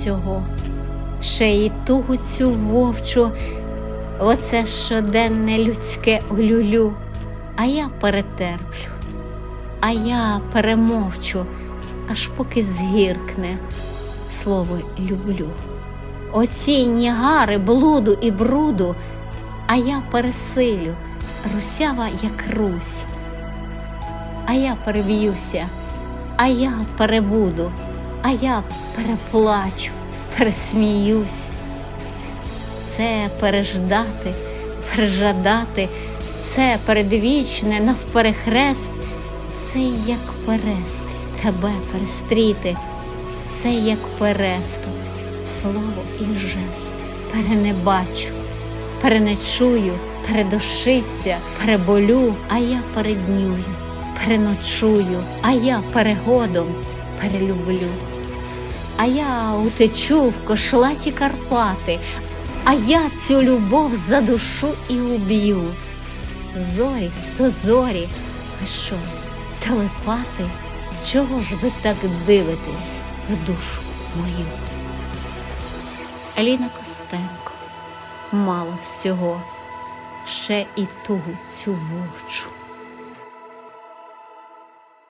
всього, ще й тугу цю вовчу, оце щоденне людське олюлю, а я перетерплю, а я перемовчу, аж поки згіркне слово люблю. Оці нігари блуду і бруду, а я пересилю, русява, як Русь. А я переб'юся, а я перебуду, а я переплачу, пересміюсь. Це переждати, пережадати, це передвічне навперехрест, це як перестрій, тебе перестріти, це як пересту, слово і жест. Перенебачу, перенечую, передошиться, переболю, а я переднюю, переночую, а я перегодом перелюблю. А я утечу в кошлаті Карпати, а я цю любов задушу і уб'ю. Зорі, сто зорі, ви що, телепати? Чого ж ви так дивитесь в душу мою? Еліна Костенко, мало всього, ще і тугу цю вовчу.